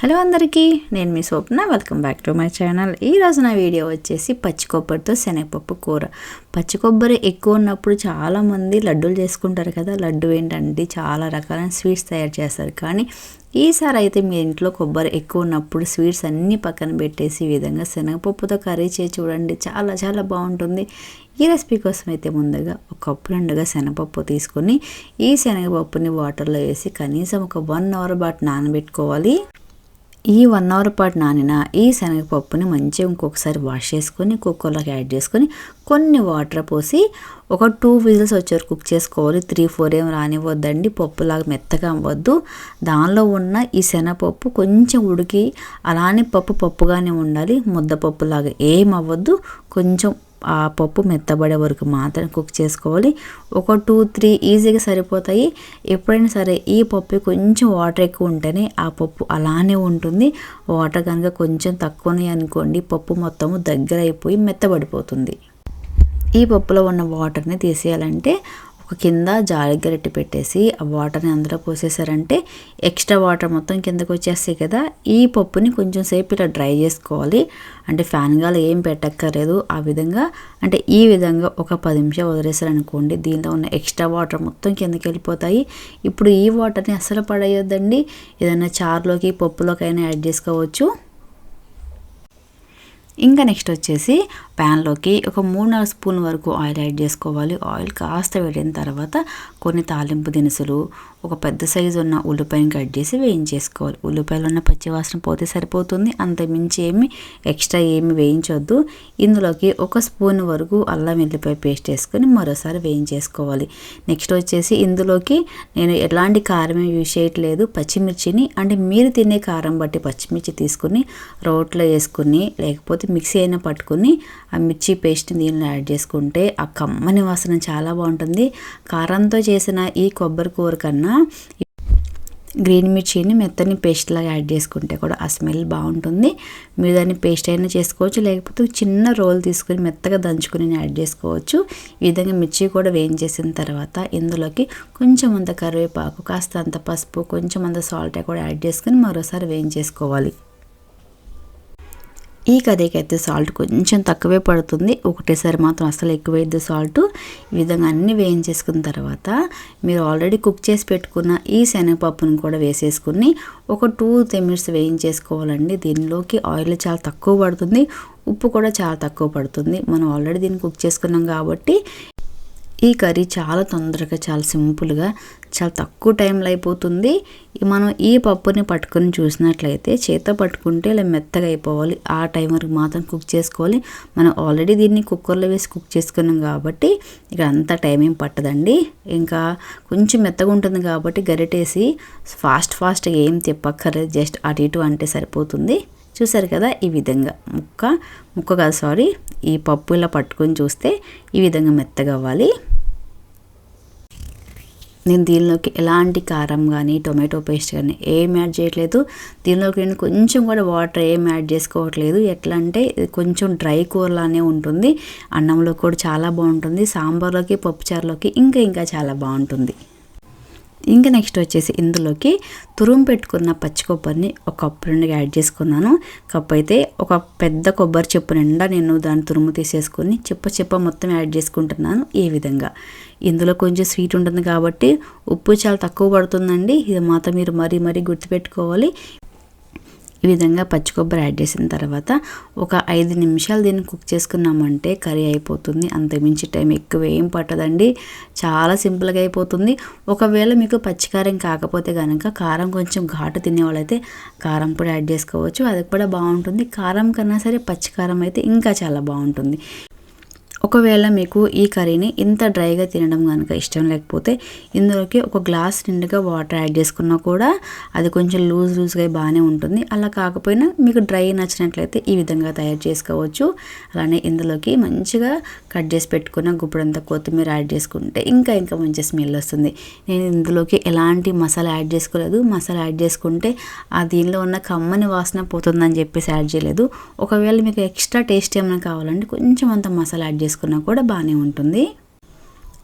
Hello అందరికీ నేను మీ Swapna. Welcome back to my channel. ఈరోజు నా వీడియో వచ్చేసి పచ్చి కొబ్బరితో శనగపప్పు కూర. పచ్చి కొబ్బరి ఎక్కువ ఉన్నప్పుడు చాలామంది లడ్డూలు చేసుకుంటారు కదా. లడ్డు ఏంటంటే చాలా రకాలైన స్వీట్స్ తయారు చేస్తారు. కానీ ఈసారి అయితే మీ ఇంట్లో కొబ్బరి ఎక్కువ ఉన్నప్పుడు స్వీట్స్ అన్నీ పక్కన పెట్టేసి ఈ విధంగా శనగపప్పుతో కర్రీ చేసి చూడండి. చాలా చాలా బాగుంటుంది. ఈ రెసిపీ కోసం అయితే ముందుగా ఒక కప్పు నిండుగా శనగపప్పు తీసుకొని ఈ శనగపప్పుని వాటర్లో వేసి కనీసం ఒక వన్ అవర్ పాటు నానబెట్టుకోవాలి. ఈ వన్ అవర్ పాటు నానిన ఈ శనగపప్పుని మంచిగా ఇంకొకసారి వాష్ చేసుకొని కుక్కర్లోకి యాడ్ చేసుకొని కొన్ని వాటర్ పోసి ఒక టూ విజిల్స్ వచ్చారు కుక్ చేసుకోవాలి. త్రీ ఫోర్ ఏం రానివ్వద్దండి. పప్పులాగా మెత్తగా అవ్వద్దు. దానిలో ఉన్న ఈ శనగపప్పు కొంచెం ఉడికి అలానే పప్పు పప్పుగానే ఉండాలి. ముద్దపప్పులాగా ఏం అవ్వద్దు. కొంచెం ఆ పప్పు మెత్తబడే వరకు మాత్రం కుక్ చేసుకోవాలి. ఒక టూ త్రీ ఈజీగా సరిపోతాయి. ఎప్పుడైనా సరే ఈ పప్పు కొంచెం వాటర్ ఎక్కువ ఉంటేనే ఆ పప్పు అలానే ఉంటుంది. వాటర్ కనుక కొంచెం తక్కువనే అనుకోండి పప్పు మొత్తము దగ్గర అయిపోయి మెత్తబడిపోతుంది. ఈ పప్పులో ఉన్న వాటర్ని తీసేయాలంటే ఒక కింద జాలి పెట్టేసి ఆ వాటర్ని అందులో పోసేసారంటే ఎక్స్ట్రా వాటర్ మొత్తం కిందకు వచ్చేస్తాయి కదా. ఈ పప్పుని కొంచెం సేపు ఇలా డ్రై చేసుకోవాలి. అంటే ఫ్యాన్ గాలి ఏం పెట్టక్కర్లేదు. ఆ విధంగా అంటే ఈ విధంగా ఒక పది నిమిషాలు వదిలేసారనుకోండి దీనిలో ఉన్న ఎక్స్ట్రా వాటర్ మొత్తం కిందకి వెళ్ళిపోతాయి. ఇప్పుడు ఈ వాటర్ని అస్సలు పడేయొద్దండి. ఏదైనా చారులోకి పప్పులోకైనా యాడ్ చేసుకోవచ్చు. ఇంకా నెక్స్ట్ వచ్చేసి ప్యాన్లోకి ఒక మూడు నాలుగు స్పూన్ వరకు ఆయిల్ యాడ్ చేసుకోవాలి. ఆయిల్ కాస్త వేడిన తర్వాత కొన్ని తాలింపు దినుసులు ఒక పెద్ద సైజు ఉన్న ఉల్లిపాయని కట్ చేసి వేయించేసుకోవాలి. ఉల్లిపాయలు ఉన్న పచ్చివాసన పోతే సరిపోతుంది. అంత మించి ఏమి ఎక్స్ట్రా ఏమి వేయించొద్దు. ఇందులోకి ఒక స్పూన్ వరకు అల్లం వెల్లిపాయ పేస్ట్ వేసుకొని మరోసారి వేయించేసుకోవాలి. నెక్స్ట్ వచ్చేసి ఇందులోకి నేను ఎలాంటి కారం యూజ్ చేయట్లేదు. పచ్చిమిర్చిని అంటే మీరు తినే కారం బట్టి పచ్చిమిర్చి తీసుకుని రోట్లో వేసుకుని లేకపోతే మిక్సీ అయినా పట్టుకుని ఆ మిర్చి పేస్ట్ని దీనిలో యాడ్ చేసుకుంటే ఆ కమ్మని వాసన చాలా బాగుంటుంది. కారంతో చేసిన ఈ కొబ్బరి కూర కన్నా గ్రీన్ మిర్చిని మెత్తని పేస్ట్లాగా యాడ్ చేసుకుంటే కూడా ఆ స్మెల్ బాగుంటుంది. మీరు దాన్ని పేస్ట్ అయినా చేసుకోవచ్చు లేకపోతే చిన్న రోల్ తీసుకుని మెత్తగా దంచుకుని యాడ్ చేసుకోవచ్చు. ఈ విధంగా మిర్చి కూడా వేయించేసిన తర్వాత ఇందులోకి కొంచెం అంత కరివేపాకు కాస్త అంత పసుపు కొంచెం అంత సాల్ట్ కూడా యాడ్ చేసుకుని మరోసారి వేయించేసుకోవాలి. ఈ కర్రీకి అయితే సాల్ట్ కొంచెం తక్కువే పడుతుంది. ఒకటేసారి మాత్రం అసలు ఎక్కువైద్ది సాల్ట్. ఈ విధంగా అన్నీ వేయించేసుకున్న తర్వాత మీరు ఆల్రెడీ కుక్ చేసి పెట్టుకున్న ఈ శనగపప్పును కూడా వేసేసుకుని ఒక టూ త్రీ మినిట్స్ వేయించేసుకోవాలండి. దీనిలోకి ఆయిల్ చాలా తక్కువ పడుతుంది. ఉప్పు కూడా చాలా తక్కువ పడుతుంది. మనం ఆల్రెడీ దీన్ని కుక్ చేసుకున్నాం కాబట్టి ఈ కర్రీ చాలా తొందరగా చాలా సింపుల్గా చాలా తక్కువ టైంలో అయిపోతుంది. మనం ఈ పప్పుని పట్టుకొని చూసినట్లయితే చేత పట్టుకుంటే ఇలా మెత్తగా అయిపోవాలి. ఆ టైం వరకు మాత్రం కుక్ చేసుకోవాలి. మనం ఆల్రెడీ దీన్ని కుక్కర్లో వేసి కుక్ చేసుకున్నాం కాబట్టి ఇక అంత టైం ఏం పట్టదండి. ఇంకా కొంచెం మెత్తగా ఉంటుంది కాబట్టి గరిటేసి ఫాస్ట్ ఫాస్ట్గా ఏం తిప్పక్కర్లేదు. జస్ట్ అటు ఇటు అంటే సరిపోతుంది. చూసారు కదా ఈ విధంగా ముక్క ముక్క కాదు సారీ ఈ పప్పు ఇలా పట్టుకొని చూస్తే ఈ విధంగా మెత్తగా అవ్వాలి. నేను దీనిలోకి ఎలాంటి కారం కానీ టొమాటో పేస్ట్ కానీ ఏం యాడ్ చేయట్లేదు. దీనిలోకి నేను కొంచెం కూడా వాటర్ ఏం యాడ్ చేసుకోవట్లేదు. ఎట్లా అంటే కొంచెం డ్రై కూరలానే ఉంటుంది. అన్నంలో కూడా చాలా బాగుంటుంది. సాంబార్లోకి పప్పుచారులోకి ఇంకా ఇంకా చాలా బాగుంటుంది. ఇంకా నెక్స్ట్ వచ్చేసి ఇందులోకి తురుము పెట్టుకున్న పచ్చి కొబ్బరిని ఒక కప్పు నిండా యాడ్ చేసుకున్నాను. కప్పు అయితే ఒక పెద్ద కొబ్బరి చెప్పు నిండా నేను దాన్ని తురుము తీసేసుకొని చిప్ప చిప్ప మొత్తం యాడ్ చేసుకుంటున్నాను ఈ విధంగా. ఇందులో కొంచెం స్వీట్ ఉంటుంది కాబట్టి ఉప్పు చాలా తక్కువ పడుతుందండి. ఇది మాత్రం మీరు మరీ మరీ గుర్తుపెట్టుకోవాలి. ఈ విధంగా పచ్చి కొబ్బరి యాడ్ చేసిన తర్వాత ఒక ఐదు నిమిషాలు దీన్ని కుక్ చేసుకున్నామంటే కర్రీ అయిపోతుంది. అంతమించి టైం ఎక్కువ ఏం పట్టదండి. చాలా సింపుల్గా అయిపోతుంది. ఒకవేళ మీకు పచ్చికారం కాకపోతే కనుక కారం కొంచెం ఘాటు తినేవాళ్ళైతే కారం కూడా యాడ్ చేసుకోవచ్చు. అది కూడా బాగుంటుంది. కారం కన్నా సరే పచ్చికారం అయితే ఇంకా చాలా బాగుంటుంది. ఒకవేళ మీకు ఈ కర్రీని ఇంత డ్రైగా తినడం కనుక ఇష్టం లేకపోతే ఇందులోకి ఒక గ్లాస్ నిండుగా వాటర్ యాడ్ చేసుకున్నా కూడా అది కొంచెం లూజ్ లూజ్గా బాగానే ఉంటుంది. అలా కాకపోయినా మీకు డ్రై నచ్చినట్లయితే ఈ విధంగా తయారు చేసుకోవచ్చు. అలానే ఇందులోకి మంచిగా కట్ చేసి పెట్టుకున్న గుప్పుడంతా కొత్తిమీర యాడ్ చేసుకుంటే ఇంకా ఇంకా మంచి స్మెల్ వస్తుంది. నేను ఇందులోకి ఎలాంటి మసాలా యాడ్ చేసుకోలేదు. మసాలా యాడ్ చేసుకుంటే ఆ దీనిలో ఉన్న కమ్మని వాసన పోతుందని చెప్పేసి యాడ్ చేయలేదు. ఒకవేళ మీకు ఎక్స్ట్రా టేస్ట్ ఏమైనా కావాలంటే కొంచెం అంత మసాలా యాడ్ చేసుకున్నా కూడా బాగానే ఉంటుంది.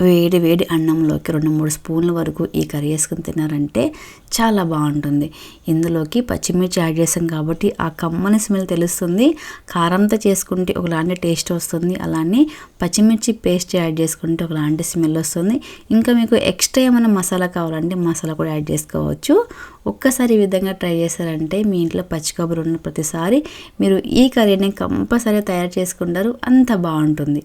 వేడి వేడి అన్నంలోకి రెండు మూడు స్పూన్ల వరకు ఈ కర్రీ వేసుకుని తిన్నారంటే చాలా బాగుంటుంది. ఇందులోకి పచ్చిమిర్చి యాడ్ చేసాం కాబట్టి ఆ కమ్మని స్మెల్ తెలుస్తుంది. కారంతో చేసుకుంటే ఒకలాంటి టేస్ట్ వస్తుంది. అలానే పచ్చిమిర్చి పేస్ట్ యాడ్ చేసుకుంటే ఒకలాంటి స్మెల్ వస్తుంది. ఇంకా మీకు ఎక్స్ట్రా ఏమైనా మసాలా కావాలంటే మసాలా కూడా యాడ్ చేసుకోవచ్చు. ఒక్కసారి ఈ విధంగా ట్రై చేశారంటే మీ ఇంట్లో పచ్చి కొబ్బరి ఉన్న ప్రతిసారి మీరు ఈ కర్రీని కంపల్సరీ తయారు చేసుకుంటారు. అంత బాగుంటుంది.